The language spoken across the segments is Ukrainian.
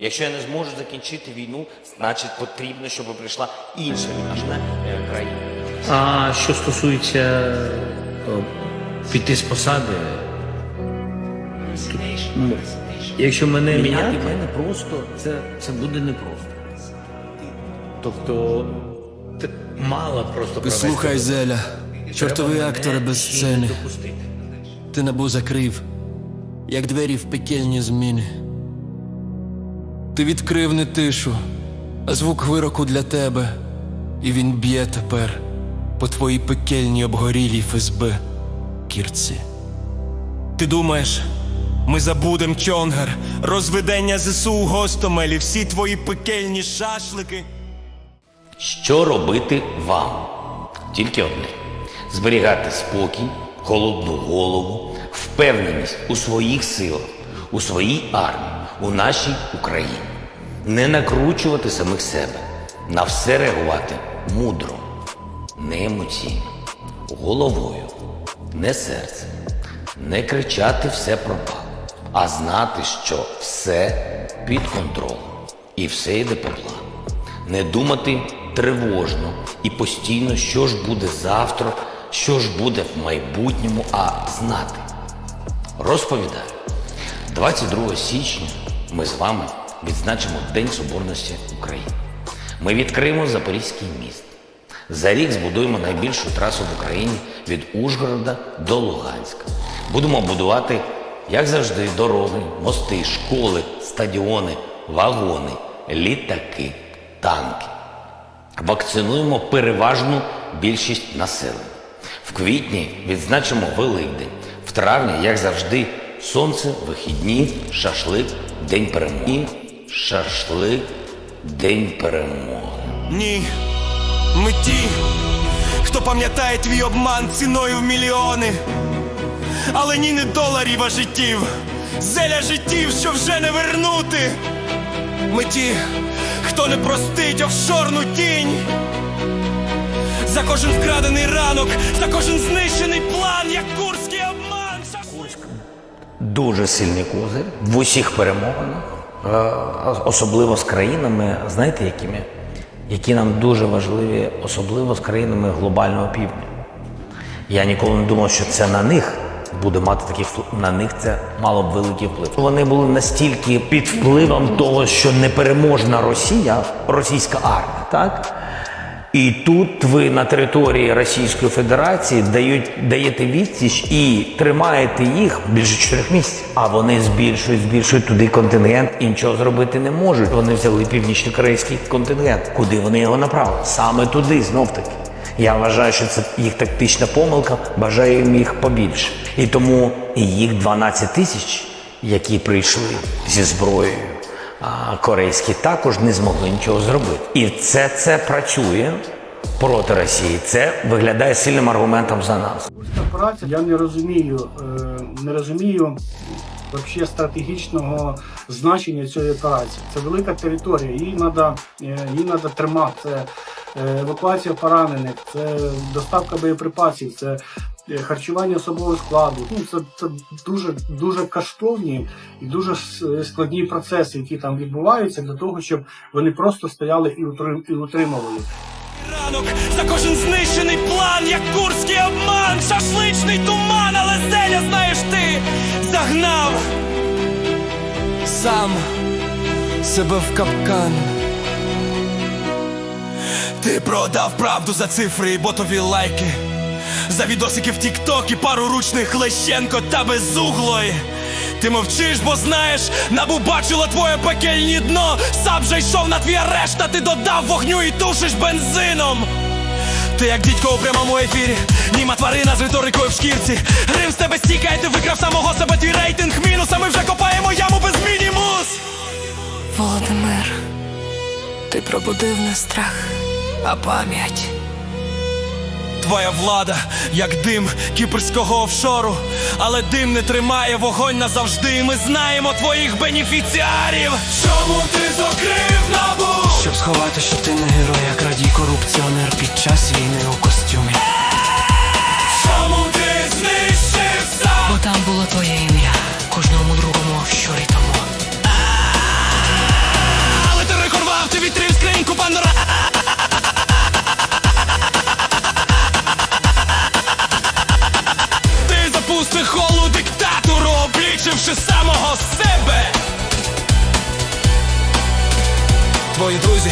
Якщо я не зможу закінчити війну, значить потрібно, щоб прийшла інша вільна е, країна. А що стосується е, піти з посади, ну, якщо мене міняти, мене просто це, це буде непросто. Тобто т- мало просто провести Слухай. Зеля, чортовий Треба актори без сцени. Ти набу закрив, як двері в пекельні зміни. Ти відкрив не тишу, а звук вироку для тебе. І він б'є тепер по твоїй пекельній обгорілій ФСБ кірці. Ти думаєш, ми забудем Кьонгар, розведення ЗСУ у Гостомелі, всі твої пекельні шашлики. Що робити вам? Тільки одне: зберігати спокій, холодну голову, впевненість у своїх силах, у своїй армії, у нашій Україні. Не накручувати самих себе, на все реагувати мудро, не емоційно, головою, не серцем, не кричати все пропало, а знати, що все під контролем і все йде по плану. Не думати тривожно і постійно, що ж буде завтра, що ж буде в майбутньому, а знати. Розповідаю, 22 січня ми з вами відзначимо День Соборності України. Ми відкриємо Запорізький міст. За рік збудуємо найбільшу трасу в Україні від Ужгорода до Луганська. Будемо будувати, як завжди, дороги, мости, школи, стадіони, вагони, літаки, танки. Вакцинуємо переважну більшість населення. В квітні відзначимо Великдень. В травні, як завжди, сонце, вихідні, шашлик, день перемоги. Шашлик, день перемоги. Ні, ми ті, хто пам'ятає твій обман ціною в мільйони. Але ні не доларів, а життів, зеля життів, що вже не вернути. Ми ті, хто не простить офшорну тінь. За кожен вкрадений ранок, за кожен знищений план, як курський обман. Шашлик. Дуже сильний козир в усіх перемовинах, е, особливо з країнами, знаєте, якими? Які нам дуже важливі, особливо з країнами глобального півдня. Я ніколи не думав, що це на них буде мати такий вплив. На них це мало б великий вплив. Вони були настільки під впливом того, що непереможна Росія, російська армія, так? І тут ви на території Російської Федерації дають, даєте відсіч і тримаєте їх більше чотирьох місяців. А вони збільшують, збільшують туди контингент і нічого зробити не можуть. Вони взяли північно-корейський контингент. Куди вони його направили? Саме туди, знов таки. Я вважаю, що це їх тактична помилка, бажаю їм їх побільше. І тому їх 12 тисяч, які прийшли зі зброєю, корейські також не змогли нічого зробити. І це це працює проти Росії. Це виглядає сильним аргументом за нас. Операція, я не розумію, е, не розумію вообще стратегічного значення цієї операції. Це велика територія, її треба її надо тримати. Це е, евакуація поранених, це доставка боєприпасів, це е, харчування особового складу. Ну, це, це дуже, дуже коштовні і дуже складні процеси, які там відбуваються, для того, щоб вони просто стояли і і утримували. Ранок за кожен знищений план, як курський обман, шашличний туман, але зеля, знаєш ти, загнав сам себе в капкан. Ти продав правду за цифри і ботові лайки. За відосики в Тік-Ток і пару ручних Лещенко та безуглої. Ти мовчиш, бо знаєш, набу бачило твоє пекельні дно. Сам же йшов на твій арешт, а ти додав вогню і тушиш бензином. Ти як дідько у прямому ефірі, німа тварина з риторикою в шкірці. Рим з тебе стікає, ти викрав самого себе твій рейтинг мінус, а ми вже копаємо яму без мінімус. Володимир, ти пробудив не страх, а пам'ять. Твоя влада, як дим кіпрського офшору, але дим не тримає вогонь назавжди. І Ми знаємо твоїх бенефіціарів. Чому ти закрив набу? Щоб сховати, що ти не герой, як радій корупціонер під час війни у костюмі. полюбивши самого себе. Твої друзі,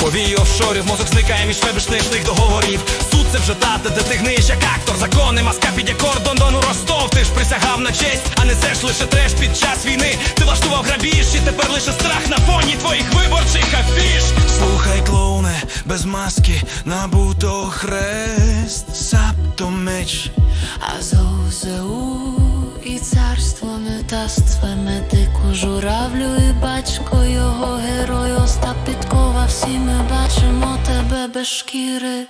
повії офшорів, мозок зникає між фебішничних договорів. Суд це вже тата, де ти гниєш як актор. Закони, маска під якор, Дондону Ростов. Ти ж присягав на честь, а не сеш лише треш під час війни. Ти влаштував грабіж і тепер лише страх на фоні твоїх виборчих афіш. Слухай, клоуне, без маски набуто хрест, сапто меч, а зоу ЗУЗУ не царство све медику журавлю і батько його герой Остап Підкова. Всі ми бачимо тебе без шкіри.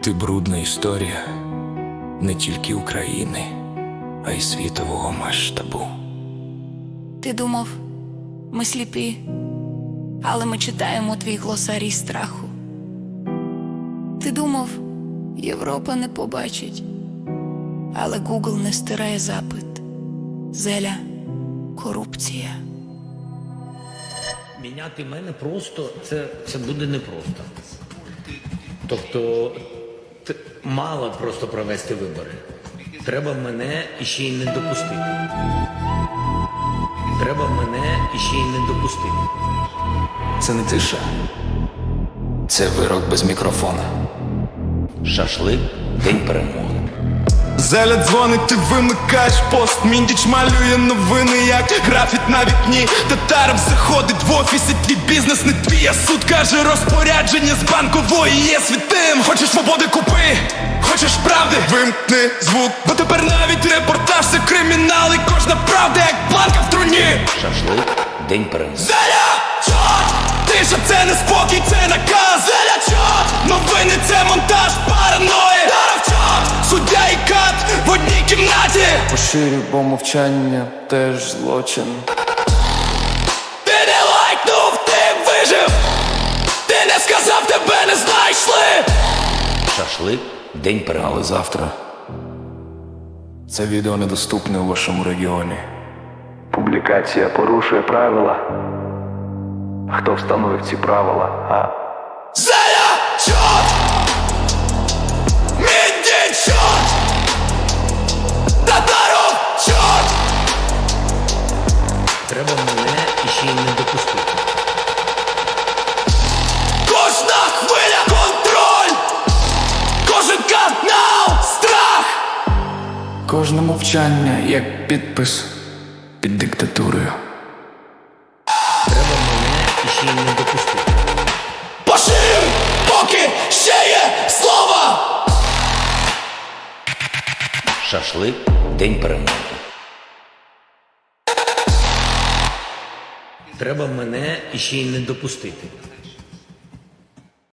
Ти брудна історія не тільки України, а й світового масштабу. Ти думав, ми сліпі, але ми читаємо твій глосарій страху. Ти думав, Європа не побачить, але Google не стирає запит. Зеля, корупція. Міняти мене просто це, це буде непросто. Тобто, мало просто провести вибори. Треба мене іще й не допустити. Треба мене іще й не допустити. Це не тиша. Це вирок без мікрофона. Шашлик день перемоги. Зеля дзвонить, ти вимикаєш пост. Міндіч малює новини, як графіт на вікні. Татаров заходить в офісі, твій бізнес не твій А суд каже, розпорядження з банкової є святим. Хочеш свободи купи, хочеш правди, вимкни звук. Бо тепер навіть репортаж це кримінал І кожна правда, як планка в труні. Шашлик день перемоги. Зеля, чот! Тиша це не спокій, це наказ кімнаті Поширю, бо мовчання теж злочин. Ти не лайкнув, ти вижив Ти не сказав, тебе не знайшли Шашлик день перемоги. Але завтра це відео недоступне у вашому регіоні. Публікація порушує правила. Хто встановив ці правила? А Треба мене іще й не допустити. Кожна хвиля контроль! Кожен канал страх! кожне мовчання як підпис під диктатурою. Треба мене іще й не допустити. Поширюй, поки ще є слова! Шашлик день перемоги. Треба мене ще й не допустити.